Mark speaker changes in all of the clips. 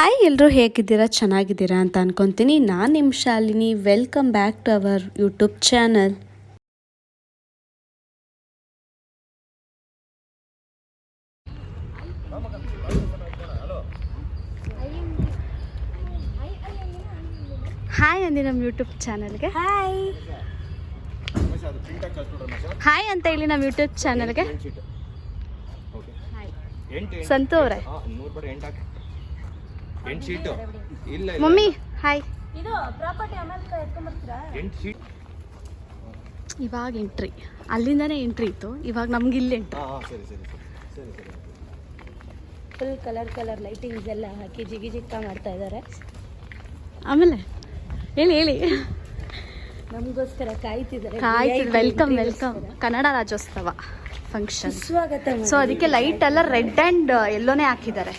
Speaker 1: Hi ಎಲ್ಲರೂ ಹೇಗಿದ್ದೀರಾ? ಚೆನ್ನಾಗಿದ್ದೀರಾ ಅಂತ ಅನ್ಕೊತೀನಿ. ನಾನು ನಿಮ್ಮ Shalini. Welcome back to our YouTube channel hi ಅಂದಿ ನಮ್ಮ ಯೂಟ್ಯೂಬ್ ಚಾನಲ್ಗೆ ಹಾಯ್ ಹಾಯ್ ಅಂತ ಹೇಳಿ ನಮ್ಮ ಯೂಟ್ಯೂಬ್ ಚಾನಲ್ಗೆ
Speaker 2: ಸಂತೋರೆ ಎಂಟು ಶೀಟು ಇಲ್ಲ
Speaker 1: ಮಮ್ಮಿ ಹಾಯ್
Speaker 2: ಎಂಟು ಶೀಟ್
Speaker 1: ಇವಾಗ ಎಂಟ್ರಿ ಅಲ್ಲಿಂದನೇ ಎಂಟ್ರಿ ಇತ್ತು. ಇವಾಗ ನಮ್ಗೆ ಇಲ್ಲಿ ಎಂಟ್ರಿ
Speaker 2: ಹಾಂ ಸರಿ ಸರಿ ಸರಿ. ಸರಿ ಸರಿ
Speaker 3: ಫುಲ್ ಕಲರ್ ಕಲರ್ ಲೈಟಿಂಗ್ಸ್ ಎಲ್ಲ ಹಾಕಿ ಜಿಗಿ ಜಿಕ್ಕ ಮಾಡ್ತಾ ಇದ್ದಾರೆ
Speaker 1: ಆಮೇಲೆ ಹೇಳಿ ಹೇಳಿ.
Speaker 3: ನಮಗೋಸ್ಕರ ಕಾಯ್ತಿದ್ದಾರೆ.
Speaker 1: ಕಾಯ್ತು welcome welcome Kannada Rajyotsava function
Speaker 3: ಸ್ವಾಗತ
Speaker 1: ಸೊ ಅದಕ್ಕೆ ಲೈಟ್ ಎಲ್ಲ ರೆಡ್ ಆ್ಯಂಡ್ ಎಲ್ಲೋನೇ ಹಾಕಿದ್ದಾರೆ.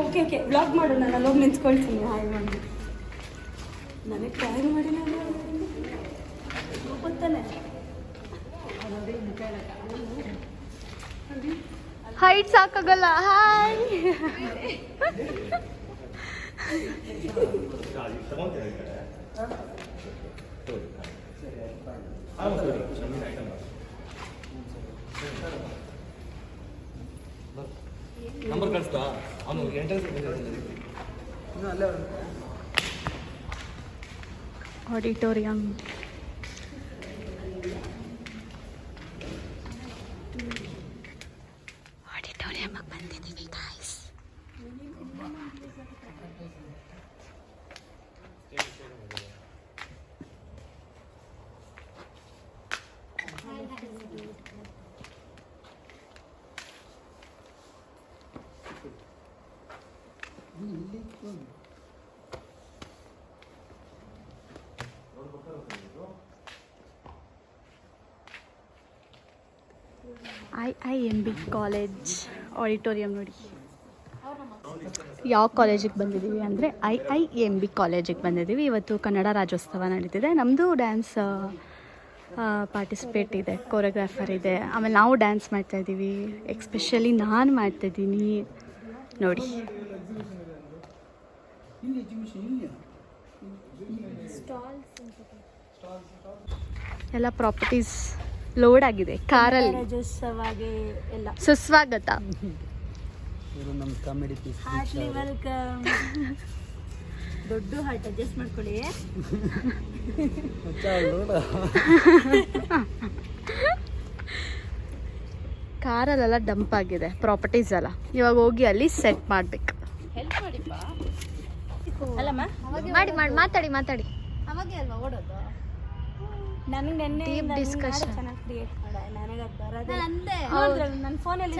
Speaker 3: ಓಕೆ ಓಕೆ ಬ್ಲಾಗ್ ಮಾಡು ನಾನು ಅಲ್ಲಿ ಹೋಗಿ ನಿಂತ್ಕೊಳ್ತೀನಿ. ಹಾಯ್ ಮಾಡಿ ನನಗೆ ಟ್ರೈ ಮಾಡಿ ನಾನು ಗೊತ್ತಾನೆ.
Speaker 1: ಹೈಟ್ ಸಾಕಾಗಲ್ಲ ಹಾಯ್
Speaker 2: ನಂಬರ್ ಕಳಿಸ್ತಾ?
Speaker 1: Auditorium I I M B college auditorium ನೋಡಿ. ಯಾವ ಕಾಲೇಜಿಗೆ ಬಂದಿದ್ದೀವಿ ಅಂದರೆ ಐ ಐ ಎಂ ಬಿ ಕಾಲೇಜಿಗೆ ಬಂದಿದ್ದೀವಿ. ಇವತ್ತು ಕನ್ನಡ ರಾಜ್ಯೋತ್ಸವ ನಡೀತಿದೆ. ನಮ್ಮದು ಡ್ಯಾನ್ಸ್ ಪಾರ್ಟಿಸಿಪೇಟ್ ಇದೆ ಕೋರಿಯೋಗ್ರಾಫರ್ ಇದೆ. ಆಮೇಲೆ ನಾವು ಡ್ಯಾನ್ಸ್ ಮಾಡ್ತಾಯಿದ್ದೀವಿ ಎಕ್ಸ್ಪೆಷಲಿ ನಾನು ಮಾಡ್ತಾಯಿದ್ದೀನಿ ನೋಡಿ. ಎಲ್ಲ ಪ್ರಾಪರ್ಟೀಸ್ ಲೋಡ್ ಆಗಿದೆ ಕಾರಲ್ಲಿ.
Speaker 3: ರಾಜ್ಯೋತ್ಸವಗೆ ಎಲ್ಲ.
Speaker 1: ಸುಸ್ವಾಗತ.
Speaker 4: ನಮ್ಮ ಕಾಮಿಡಿ ಪೀಸ್
Speaker 3: ಹಾರ್ಟ್ಲಿ ವೆಲ್ಕಮ್ ದೊಡ್ಡ ಹಾರ್ಟ್ ಅಡ್ಜಸ್ಟ್ ಮಾಡ್ಕೊಳ್ಳಿ.
Speaker 1: ಕಾರಲ್ಲೆಲ್ಲ ಡಂಪ್ ಆಗಿದೆ ಪ್ರಾಪರ್ಟೀಸ್ ಎಲ್ಲ. ಇವಾಗ ಹೋಗಿ ಅಲ್ಲಿ ಸೆಟ್ ಮಾಡ್ಬೇಕು.
Speaker 3: ಅಲ್ಲಮ್ಮ?
Speaker 1: ಮಾಡಿ ಮಾಡಿ ಮಾತಾಡಿ ಮಾತಾಡಿ.
Speaker 3: ನನಗೆ ನೆನ್ನೆ
Speaker 1: Deep discussion.
Speaker 3: ಚೆನ್ನಾಗಿ ಕ್ರಿಯೇಟ್ ಮಾಡ ನನಗೆ ಅದು ಬರೋದೇ
Speaker 1: ಹೌದು.
Speaker 3: ನನ್ನ ಫೋನಲ್ಲಿ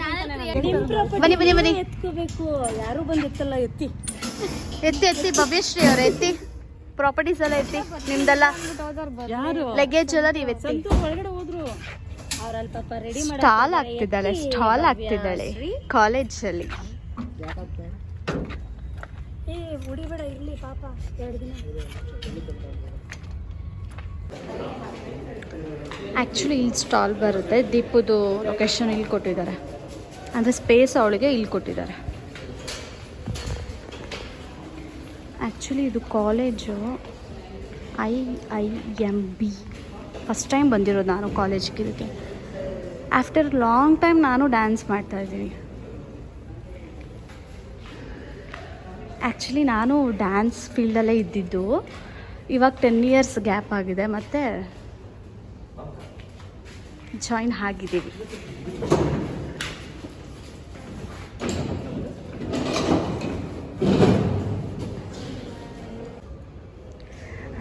Speaker 1: ಬನ್ನಿ ಬನ್ನಿ ಬನ್ನಿ.
Speaker 3: ಎತ್ಕೋಬೇಕು. ಯಾರು ಬಂದು ಎತ್ತಲ್ಲ ಎತ್ತಿ.
Speaker 1: ಎತ್ತಿ ಎತ್ತಿ ಭವ್ಯಶ್ರೀ ಅವ್ರ ಎತ್ತಿ. ಪ್ರಾಪರ್ಟೀಸ್ ಎಲ್ಲ ಎತ್ತಿ. ನಿಮ್ದೆಲ್ಲ
Speaker 3: ಯಾರು?
Speaker 1: ಲಗೇಜ್ ಎಲ್ಲ ನೀವು ಎತ್ತಿ.
Speaker 3: ಒಳಗಡೆ ಹೋದ್ರು. ಅವ್ರಲ್ಲಿ ಪಾಪ ರೆಡಿ
Speaker 1: ಸ್ಟಾಲ್ ಆಗ್ತಿದ್ದಾಳೆ ಸ್ಟಾಲ್ ಆಗ್ತಿದ್ದಾಳೆ ಕಾಲೇಜಲ್ಲಿ
Speaker 3: ಏ ಉಡಿಬೇಡ ಇರ್ಲಿ ಪಾಪ. ಎರಡು ದಿನ.
Speaker 1: ಆ್ಯಕ್ಚುಲಿ ಇಲ್ಲಿ ಸ್ಟಾಲ್ ಬರುತ್ತೆ. ದೀಪದ್ದು ಲೊಕೇಶನ್ ಇಲ್ಲಿ ಕೊಟ್ಟಿದ್ದಾರೆ. ಅಂದರೆ ಸ್ಪೇಸ್ ಅವಳಿಗೆ ಇಲ್ಲಿ ಕೊಟ್ಟಿದ್ದಾರೆ. ಆ್ಯಕ್ಚುಲಿ ಇದು college I I M B first time ಬಂದಿರೋದು ನಾನು ಕಾಲೇಜ್ಗೆ ಇದಕ್ಕೆ. ಆಫ್ಟರ್ ಲಾಂಗ್ ಟೈಮ್ ನಾನು ಡ್ಯಾನ್ಸ್ ಮಾಡ್ತಾ ಇದ್ದೀನಿ. ಆ್ಯಕ್ಚುಲಿ ನಾನು ಡ್ಯಾನ್ಸ್ ಫೀಲ್ಡಲ್ಲೇ ಇದ್ದಿದ್ದು. ಇವಾಗ ಟೆನ್ ಇಯರ್ಸ್ ಗ್ಯಾಪ್ ಆಗಿದೆ, ಮತ್ತು ಜಾಯಿನ್ ಆಗಿದ್ದೀವಿ.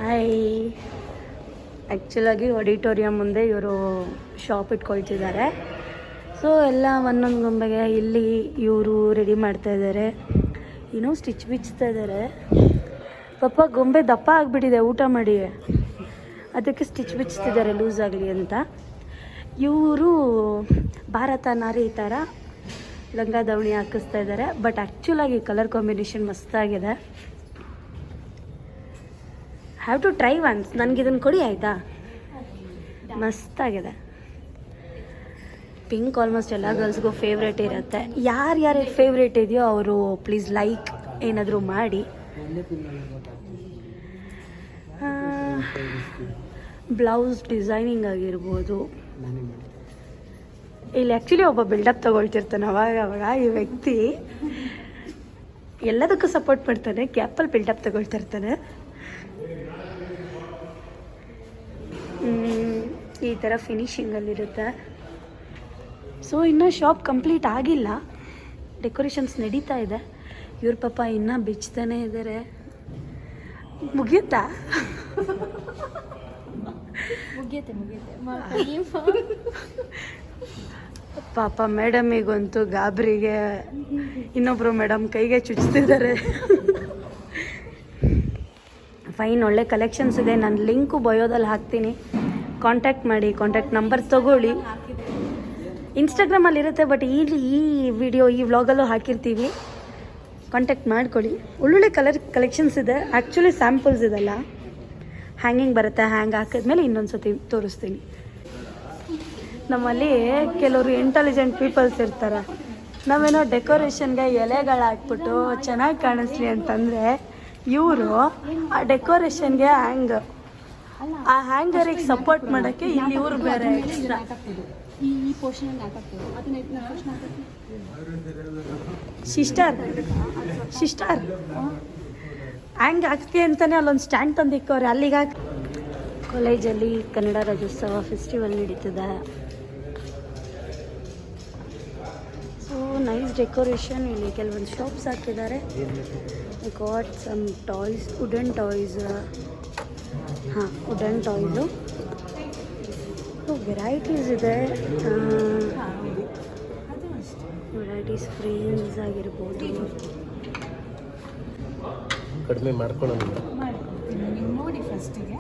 Speaker 1: ಹಾಯ್ ಆ್ಯಕ್ಚುಲಾಗಿ ಆಡಿಟೋರಿಯಂ ಮುಂದೆ ಇವರು ಶಾಪ್ ಇಟ್ಕೊಳ್ತಿದ್ದಾರೆ. ಸೊ ಎಲ್ಲ ಒಂದೊಂದು ಗೊಂಬೆಗೆ ಇಲ್ಲಿ ಇವರು ರೆಡಿ ಮಾಡ್ತಾ ಇದ್ದಾರೆ. ಏನೋ ಸ್ಟಿಚ್ ಬಿಚ್ತಾ ಇದ್ದಾರೆ. ಪಾಪ ಗೊಂಬೆ ದಪ್ಪ ಆಗಿಬಿಟ್ಟಿದೆ, ಊಟ ಮಾಡಿ. ಅದಕ್ಕೆ ಸ್ಟಿಚ್ ಬಿಚ್ತಿದ್ದಾರೆ ಲೂಸ್ ಆಗಲಿ ಅಂತ. ಇವರು ಭಾರತ ನಾರಿ ಈ ಥರ ಲಂಗ ದವಣಿ ಹಾಕಿಸ್ತಾ ಇದ್ದಾರೆ ಬಟ್ ಆ್ಯಕ್ಚುಲಾಗಿ ಕಲರ್ ಕಾಂಬಿನೇಷನ್ ಮಸ್ತಾಗಿದೆ ಹ್ಯಾವ್ ಟು ಟ್ರೈ ಒನ್ಸ್ ನನಗೆ ಇದನ್ನು ಕೊಡಿ, ಆಯಿತಾ? ಮಸ್ತಾಗಿದೆ ಪಿಂಕ್ ಆಲ್ಮೋಸ್ಟ್ ಎಲ್ಲ ಗರ್ಲ್ಸ್ಗೂ ಫೇವ್ರೇಟ್ ಇರುತ್ತೆ. ಯಾರ್ಯಾರಿಗೆ ಫೇವ್ರೇಟ್ ಇದೆಯೋ ಅವರು ಪ್ಲೀಸ್ ಲೈಕ್
Speaker 5: ಏನಾದರೂ ಮಾಡಿ. ಬ್ಲೌಸ್ ಡಿಸೈನಿಂಗ್ ಆಗಿರ್ಬೋದು. ಇಲ್ಲಿ ಆ್ಯಕ್ಚುಲಿ ಒಬ್ಬ ಬಿಲ್ಡಪ್ ತೊಗೊಳ್ತಿರ್ತಾನೆ ಅವಾಗ ಅವಾಗ ಈ ವ್ಯಕ್ತಿ. ಎಲ್ಲದಕ್ಕೂ ಸಪೋರ್ಟ್ ಮಾಡ್ತಾನೆ ಕ್ಯಾಪಲ್ಲಿ ಬಿಲ್ಡಪ್ ತೊಗೊಳ್ತಿರ್ತಾನೆ. ಈ ಥರ ಫಿನಿಷಿಂಗಲ್ಲಿರುತ್ತೆ ಸೊ ಇನ್ನೂ ಶಾಪ್ ಕಂಪ್ಲೀಟ್ ಆಗಿಲ್ಲ. ಡೆಕೋರೇಷನ್ಸ್ ನಡೀತಾ ಇದೆ. ಇವ್ರ ಪಾಪ ಇನ್ನೂ ಬಿಚ್ತಾನೆ ಇದ್ದಾರೆ ಮುಗಿಯುತ್ತಾ?
Speaker 1: ಪಾಪ ಮೇಡಮ್
Speaker 5: ಪಾಪ ಮೇಡಮಿಗಂತೂ ಗಾಬರಿಗೆ ಇನ್ನೊಬ್ರು ಮೇಡಮ್ ಕೈಗೆ ಚುಚ್ತಿದ್ದಾರೆ. ಫೈನ್ ಒಳ್ಳೆ ಕಲೆಕ್ಷನ್ಸ್ ಇದೆ. ನಾನು ಲಿಂಕು ಬಯೋದಲ್ಲಿ ಹಾಕ್ತೀನಿ. ಕಾಂಟ್ಯಾಕ್ಟ್ ಮಾಡಿ ಕಾಂಟ್ಯಾಕ್ಟ್ ನಂಬರ್ ತಗೊಳ್ಳಿ. ಇನ್ಸ್ಟಾಗ್ರಾಮಲ್ಲಿ ಇರುತ್ತೆ ಬಟ್ ಈ ಈ ವಿಡಿಯೋ ಈ ವ್ಲಾಗಲ್ಲೂ ಹಾಕಿರ್ತೀವಿ. ಕಾಂಟ್ಯಾಕ್ಟ್ ಮಾಡ್ಕೊಳ್ಳಿ. ಒಳ್ಳೊಳ್ಳೆ ಕಲರ್ ಕಲೆಕ್ಷನ್ಸ್ ಇದೆ. ಆ್ಯಕ್ಚುಲಿ ಸ್ಯಾಂಪಲ್ಸ್ ಇದೆಲ್ಲ. ಹ್ಯಾಂಗಿಂಗ್ ಬರುತ್ತೆ ಹ್ಯಾಂಗ್ ಹಾಕಿದ್ಮೇಲೆ ಇನ್ನೊಂದು ಸತಿ ತೋರಿಸ್ತೀನಿ. ನಮ್ಮಲ್ಲಿ ಕೆಲವರು ಇಂಟೆಲಿಜೆಂಟ್ ಪೀಪಲ್ಸ್ ಇರ್ತಾರೆ. ನಾವೇನೋ ಡೆಕೋರೇಷನ್ಗೆ ಎಲೆಗಳು ಹಾಕ್ಬಿಟ್ಟು ಚೆನ್ನಾಗಿ ಕಾಣಿಸ್ಲಿ ಅಂತಂದರೆ, ಇವರು ಆ ಡೆಕೋರೇಷನ್ಗೆ ಹ್ಯಾಂಗ್ ಆ ಹ್ಯಾಂಗರಿಗೆ ಸಪೋರ್ಟ್ ಮಾಡೋಕ್ಕೆ ಇಲ್ಲಿ ಇವರು ಬೇರೆ
Speaker 1: ಈ ಪೋರ್ಷನ್
Speaker 5: ಸಿಸ್ಟರ್ ಸಿಸ್ಟರ್ ಹ್ಯಾಂಗ್ ಹಾಕ್ತಿ ಅಂತಾನೆ ಅಲ್ಲೊಂದು ಸ್ಟ್ಯಾಂಡ್ ತಂದಿಕ್ಕವ್ರೆ ಅಲ್ಲಿಗೆ ಹಾಕಿ ಕಾಲೇಜಲ್ಲಿ ಕನ್ನಡ ರಾಜ್ಯೋತ್ಸವ ಫೆಸ್ಟಿವಲ್ ನಡೀತದೆ. ಸೊ ನೈಸ್ ಡೆಕೋರೇಷನ್ ಇಲ್ಲಿ. ಕೆಲವೊಂದು ಶಾಪ್ಸ್ ಹಾಕಿದ್ದಾರೆ got some toys wooden toys ಹಾಂ ವುಡನ್ ಟಾಯ್ಸು ವೆರೈಟೀಸ್ ಇದೆ. ವೆರೈಟೀಸ್ ಫ್ರೇಮ್ಸ್ ಆಗಿರ್ಬೋದು.
Speaker 2: ಕಡಿಮೆ ಮಾಡ್ಕೊಳ್ಳೋಣ.
Speaker 1: ನೋಡಿ ಫಸ್ಟಿಗೆ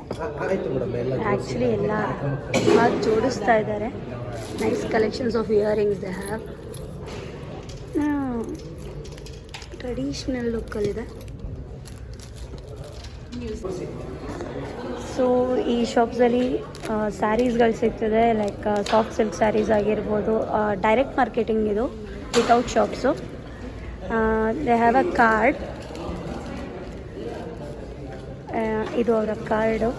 Speaker 5: ಆ್ಯಕ್ಚುಲಿ ಎಲ್ಲ ಇವಾಗ ಜೋಡಿಸ್ತಾ ಇದ್ದಾರೆ. Nice collections of earrings they have traditional ಲುಕ್ಕಲ್ಲಿದೆ so ಈ ಶಾಪ್ಸಲ್ಲಿ ಸ್ಯಾರೀಸ್ಗಳು ಸಿಗ್ತದೆ ಲೈಕ್ ಸಾಫ್ಟ್ ಸಿಲ್ಕ್ ಸ್ಯಾರೀಸ್ ಆಗಿರ್ಬೋದು ಡೈರೆಕ್ಟ್ ಮಾರ್ಕೆಟಿಂಗ್ ಇದು without shops they have a card ಇದು ಅವರ card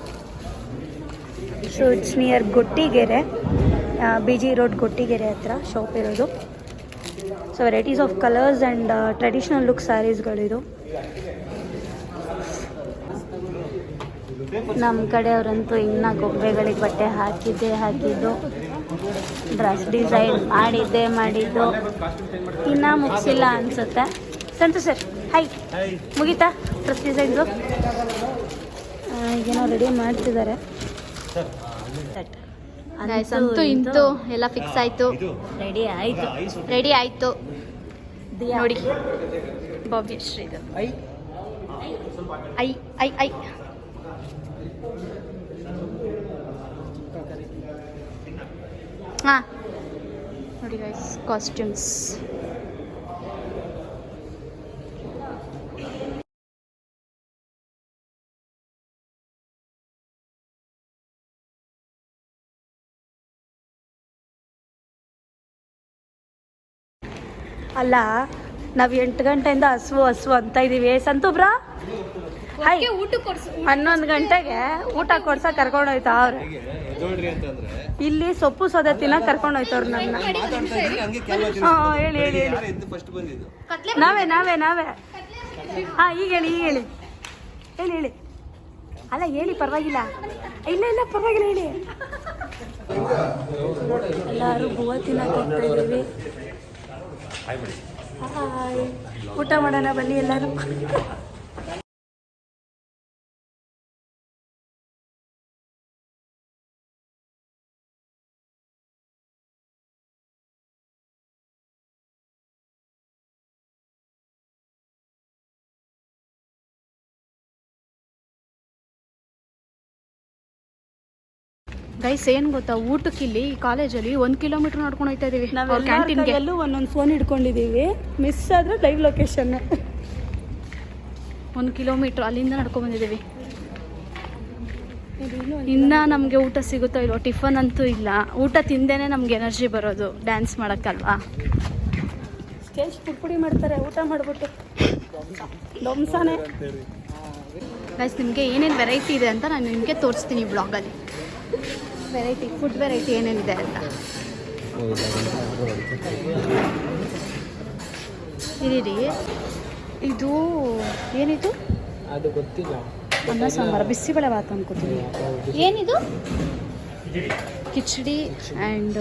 Speaker 5: so it's near Gottigere B G road Gottigere ಹತ್ರ ಶಾಪ್ ಇರೋದು. So varieties of colours and traditional look ಸ್ಯಾರೀಸ್ಗಳಿದು ನಮ್ಮ ಕಡೆಯವರಂತೂ ಇನ್ನು ಗೊಂಬೆಗಳಿಗೆ ಬಟ್ಟೆ ಹಾಕಿದ್ದೆ ಹಾಕಿದ್ದು. ಡ್ರೆಸ್ ಡಿಸೈನ್ ಮಾಡಿದ್ದೆ ಮಾಡಿದ್ದು. ಇನ್ನೂ ಮುಗಿಸಿಲ್ಲ ಅನಿಸುತ್ತೆ. ಸಂತು ಸರ್ ಹೈ ಮುಗೀತಾ ಡ್ರೆಸ್ ಡಿಸೈನ್ಸು ಈಗೇನೋ ರೆಡಿ ಮಾಡ್ತಿದ್ದಾರೆ.
Speaker 1: ಅಂತೂ ಇಂತು ಎಲ್ಲ ಫಿಕ್ಸ್ ಆಯ್ತು.
Speaker 5: ರೆಡಿ ಆಯಿತು.
Speaker 1: ರೆಡಿ ಆಯ್ತು. ನೋಡಿ. ಭವ್ಯಶ್ರೀ ಇದು ಐ ಐ ಐ. ಹಾಂ. ನೋಡಿ ಗೈಸ್ ಕಾಸ್ಟ್ಯೂಮ್ಸ್
Speaker 5: ಅಲ್ಲ ನಾವು ಎಂಟು ಗಂಟೆಯಿಂದ ಹಸುವು ಹಸುವು ಅಂತ ಇದೀವಿ. ಸಂತುಬ್ರಾ? ಹನ್ನೊಂದು ಗಂಟೆಗೆ ಊಟ ಕೊಡ್ಸ. ಕರ್ಕೊಂಡು ಹೋಯ್ತಾ ಅವ್ರು? ಇಲ್ಲಿ ಸೊಪ್ಪು ಸೋದೆ ತಿನ್ನ ಕರ್ಕೊಂಡು ಹೋಯ್ತವ್ರು ನನ್ನ
Speaker 2: ಮಾತಾಡ್ತಾ ಇದ್ದೀನಿ ಹಂಗೆ ಕ್ಯಾಮ್ರಾ
Speaker 5: ಹಾಂ ಹೇಳಿ ಹೇಳಿ ಹೇಳಿ.
Speaker 2: ಯಾರು ಎದ್ದು ಫಸ್ಟ್ ಬಂದಿದ್ದು.
Speaker 5: ನಾವೇ ನಾವೇ. ನಾವೇ ಹಾ ಈಗ ಹೇಳಿ ಈಗ ಹೇಳಿ. ಹೇಳಿ ಹೇಳಿ. ಅಲ್ಲ ಹೇಳಿ ಪರವಾಗಿಲ್ಲ. ಇಲ್ಲ ಇಲ್ಲ ಪರವಾಗಿಲ್ಲ ಹೇಳಿ. ಎಲ್ಲರೂ ಹೂವ ತಿನ್ನಕ್ಕೆ ಹೋಗ್ತಾ ಇದ್ದೀವಿ. ಹಾಯ್. ಊಟ ಮಾಡೋಣ ಬನ್ನಿ ಎಲ್ಲರೂ.
Speaker 1: ಗೈಸ್ ಏನು ಗೊತ್ತಾ? ಊಟಕ್ಕೆ ಇಲ್ಲಿ ಕಾಲೇಜಲ್ಲಿ ಒಂದು ಕಿಲೋಮೀಟರ್ ನಡ್ಕೊಂಡು ಹೋಗ್ತಾ ಇದೀವಿ.
Speaker 5: ನಾವು
Speaker 1: ಕ್ಯಾಂಟೀನ್ಗೆ
Speaker 5: ಎಲ್ಲೂ ಒಂದೊಂದು ಫೋನ್ ಹಿಡ್ಕೊಂಡಿದ್ದೀವಿ ಮಿಸ್ ಆದ್ರೆ ಲೈವ್ ಲೊಕೇಶನ್
Speaker 1: ಒಂದು ಕಿಲೋಮೀಟ್ರ್ ಅಲ್ಲಿಂದ ನಡ್ಕೊಂಡ್ ಬಂದಿದ್ದೀವಿ ಇನ್ನ ನಮಗೆ ಊಟ ಸಿಗುತ್ತೋ ಇಲ್ವೋ? ಟಿಫನ್ ಅಂತೂ ಇಲ್ಲ. ಊಟ ತಿಂದೇನೆ ನಮ್ಗೆ ಎನರ್ಜಿ ಬರೋದು. ಡ್ಯಾನ್ಸ್ ಮಾಡೋಕ್ಕಲ್ವಾ?
Speaker 5: ಸ್ಟೇಜ್ ಪುಡಿ ಪುಡಿ ಮಾಡ್ತಾರೆ. ಊಟ ಮಾಡ್ಬಿಟ್ಟು.
Speaker 1: ದೊಂಸಾನೆ ಗೈಸ್ ನಿಮಗೆ ಏನೇನು ವೆರೈಟಿ ಇದೆ ಅಂತ ನಾನು ನಿಮಗೆ ತೋರಿಸ್ತೀನಿ ಬ್ಲಾಗಲ್ಲಿ ವೆರೈಟಿ ಫುಡ್ ವೆರೈಟಿ ಏನೇನಿದೆ ಅಂತ. ಇರಿರಿ. ಇದು ಏನಿದು?
Speaker 4: ಅದು ಗೊತ್ತಿಲ್ಲ.
Speaker 1: ಅನ್ನ ಸಾಂಬಾರು ಬಿಸಿಬೇಳೆ ಭಾತ್ ಅನ್ಕೋತೀನಿ. ಏನಿದು? Khichdi and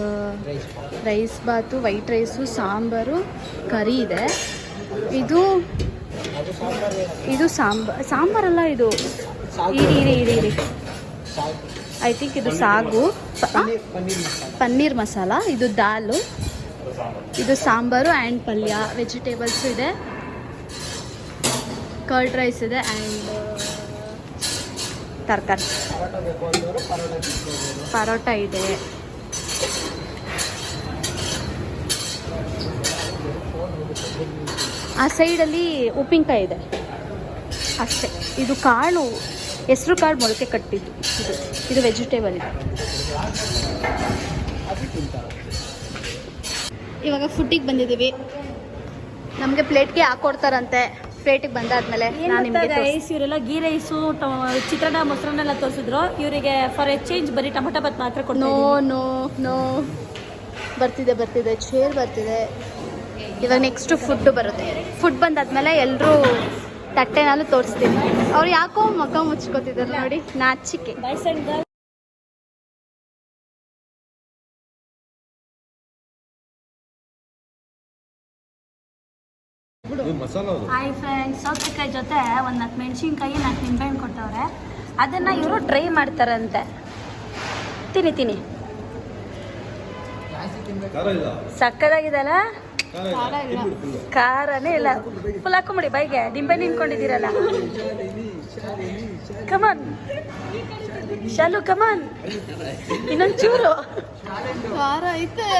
Speaker 1: rice bath. White rice sambar curry ಇದೆ. ಇದು ಇದು ಸಾಂಬಾರ್ ಸಾಂಬಾರಲ್ಲ ಇದು. ಇರಿ ಇರಿ ಇರಿ ಇರಿ. ಐ ಥಿಂಕ್ ಇದು ಸಾಗು. ಪನ್ನೀರ್ ಮಸಾಲ, ಇದು ದಾಲು, ಇದು ಸಾಂಬಾರು ಆ್ಯಂಡ್ ಪಲ್ಯ. ವೆಜಿಟೇಬಲ್ಸ್ ಇದೆ. ಕರ್ಡ್ ರೈಸ್ ಇದೆ ಆ್ಯಂಡ್ ತರಕಾರಿ. ಪರೋಟ ಇದೆ. ಆ ಸೈಡಲ್ಲಿ ಉಪ್ಪಿನಕಾಯಿ ಇದೆ. ಅಷ್ಟೇ. ಇದು ಕಾಳು ಹೆಸರು ಕಾಳು ಮೊಳಕೆ ಕಟ್ಟಿದ್ದು. ಇದು ಇದು ವೆಜಿಟೇಬಲ್ ಇದೆ. ಇವಾಗ ಫುಡ್ಡಿಗೆ ಬಂದಿದ್ದೀವಿ. ನಮಗೆ ಪ್ಲೇಟ್ಗೆ ಹಾಕೊಡ್ತಾರಂತೆ. ಪ್ಲೇಟಿಗೆ ಬಂದಾದ್ಮೇಲೆ
Speaker 5: ರೈಸ್ ಇವರೆಲ್ಲ ಗೀ ರೈಸು ಚಿತ್ರಾನ್ನ ಮೊಸರನ್ನೆಲ್ಲ ತೋರಿಸಿದ್ರು. ಇವರಿಗೆ ಫಾರ್ ಎಕ್ಸ್ಚೇಂಜ್ ಬರೀ ಟೊಮೊಟೊ ಬತ್ ಮಾತ್ರ ಕೊಡ್ತಾ
Speaker 1: ನೋ ನೋ ನೋ ಬರ್ತಿದೆ ಬರ್ತಿದೆ. ಚೇರ್ ಬರ್ತಿದೆ. ಇವಾಗ ನೆಕ್ಸ್ಟ್ ಫುಡ್ ಬರುತ್ತೆ. ಫುಡ್ ಬಂದಾದ್ಮೇಲೆ ಎಲ್ಲರೂ ತಟ್ಟೆನಲ್ಲೂ ತೋರಿಸ್ತೀನಿ. ಅವ್ರು ಯಾಕೋ ಮಗ ಮುಚ್ಕೋತಿದ್ದಾರೆ ನೋಡಿ ನಾಚಿಕೆ.
Speaker 5: ಹಾಯ್ ಫ್ರೆಂಡ್ಸ್ ಸೌತೆಕಾಯಿ ಜೊತೆ ಒಂದು ನಾಲ್ಕು ಮೆಣಸಿನ್ಕಾಯಿ ನಾಲ್ಕು ನಿಂಬೆಹಣ್ಣು ಕೊಟ್ಟವ್ರೆ. ಅದನ್ನು ಇವರು ಟ್ರೈ ಮಾಡ್ತಾರಂತೆ. ತಿನ್ನಿ ತಿನ್ನಿ. ಸಕ್ಕದಾಗಿದಲ್ಲ ಖಾರನೇ ಇಲ್ಲ. ಫುಲ್ ಹಾಕೊಂಬಿಡಿ ಬೈಗೆ ನಿಂಬೆ ನಿಂತ್ಕೊಂಡಿದ್ದೀರಲ್ಲ. ಕಮನ್ ಶಾಲು ಕಮನ್ ಇನ್ನೊಂದು ಚೂರು.
Speaker 1: ಖಾರ ಐತೆ.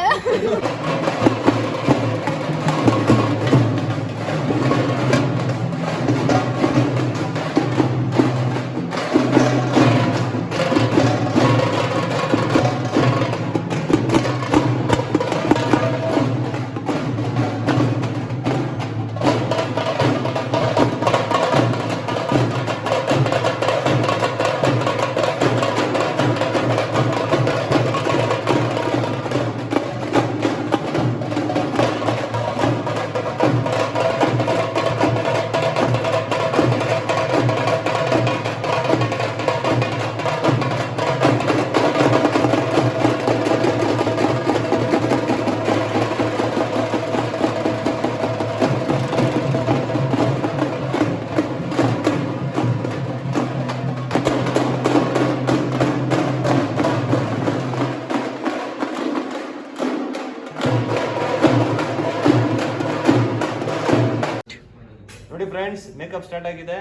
Speaker 2: ನೋಡಿ ಫ್ರೆಂಡ್ಸ್ ಮೇಕಪ್ ಸ್ಟಾರ್ಟ್ ಆಗಿದೆ.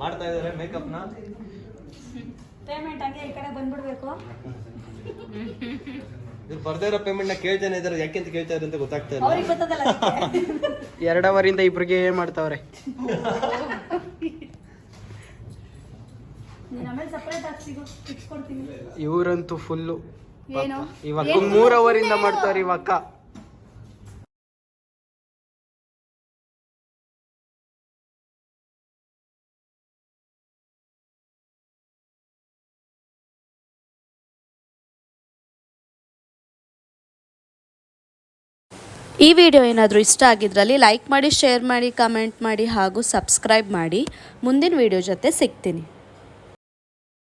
Speaker 2: ಮಾಡ್ತಾ ಇದ್ದಾರೆ ಮೇಕಪ್ನ.
Speaker 5: ಪೇಮೆಂಟ್ ಹಂಗೆ ಈ ಕಡೆ ಬಂದ್ಬಿಡ್ಬೇಕು.
Speaker 2: ಇವ್ರು ಬರ್ದೇ ಇರೋ ಪೇಮೆಂಟ್ನ ಕೇಳ್ತಾನೆ ಇದಾರೆ ಯಾಕೆ ಅಂತ ಕೇಳ್ತಾ ಇದ್ದಾರೆ ಅಂತ ಗೊತ್ತಾಗ್ತಾ ಇಲ್ಲ.
Speaker 5: ಅವ್ರಿಗೆ ಗೊತ್ತದಲ್ಲ
Speaker 4: ಎರಡು ಅವರಿಂದ ಇಬ್ರಿಗೆ ಏನ್ ಮಾಡ್ತಾವ್ರೆ?
Speaker 5: ಇವರಂತೂ ಆಮೇಲೆ ಸಪ್ರೇಟ್ ಆಗಿ ಸಿಗು ಇಟ್ಕೊಡ್ತೀನಿ
Speaker 4: ಇವ್ರಂತೂ ಫುಲ್ಲು
Speaker 1: ಏನು?
Speaker 4: ಇವಾಗ ಮೂರ್ ಅವರಿಂದ ಮಾಡ್ತಾವ್ರೆ ಇವಕ್ಕ
Speaker 3: ಈ ವಿಡಿಯೋ ಏನಾದರೂ ಇಷ್ಟ ಆಗಿದ್ರಲ್ಲಿ ಲೈಕ್ ಮಾಡಿ, ಶೇರ್ ಮಾಡಿ, ಕಮೆಂಟ್ ಮಾಡಿ ಹಾಗೂ ಸಬ್ಸ್ಕ್ರೈಬ್ ಮಾಡಿ. ಮುಂದಿನ ವಿಡಿಯೋ ಜೊತೆ ಸಿಗ್ತೀನಿ.